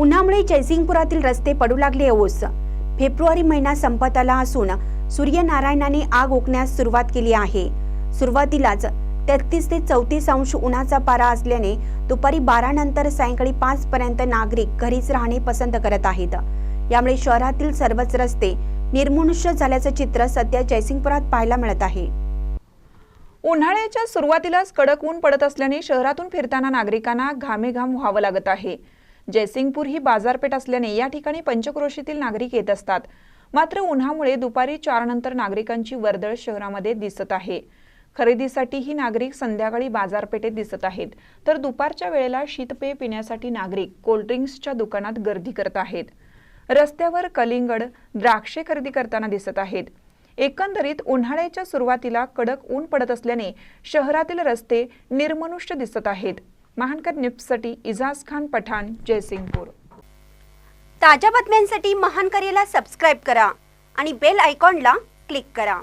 उन्हामुळे जयसिंगपुरातील रस्ते पडू लागले ओस फेब्रुवारी महिना संपत आला असून सूर्यनारायणाने आग ओकण्यास सुरुवात केली आहे. सुरुवातीलाच तेहतीस ते चौतीस अंश उन्हाचा पारा असल्याने दुपारी बारा नंतर सायंकाळी पाच पर्यंत नागरिक घरीच राहणे पसंत करत आहेत. यामुळे शहरातील सर्वच रस्ते निर्मनुष्य झाल्याचं चित्र सध्या जयसिंगपुरात पाहायला मिळत आहे. उन्हाळ्याच्या सुरुवातीलाच कडक ऊन पडत असल्याने शहरातून फिरताना नागरिकांना घामेघाम व्हावं लागत आहे. जयसिंगपूर ही बाजारपेठ असल्याने या ठिकाणी पंचक्रोशीतील नागरिक येत असतात. मात्र उन्हामुळे दुपारी चार नंतर नागरिकांची वर्दळ शहरामध्ये दिसत आहे. खरेदीसाठी ही नागरिक संध्याकाळी बाजारपेठेत दिसत आहेत. तर दुपारच्या वेळेला शीतपेय पिण्यासाठी नागरिक कोल्ड्रिंक्सच्या दुकानात गर्दी करत आहेत. रस्त्यावर कलिंगड द्राक्षे खरेदी करताना दिसत आहेत. एकंदरीत उन्हाळ्याच्या सुरुवातीला कडक ऊन पडत असल्याने शहरातील रस्ते निर्मनुष्य दिसत आहेत. महानकर न्यूजसाठी इजाज खान पठाण जयसिंगपूर. ताज्या बातम्यांसाठी महानकरेला सबस्क्राईब करा आणि बेल आयकॉनला क्लिक करा.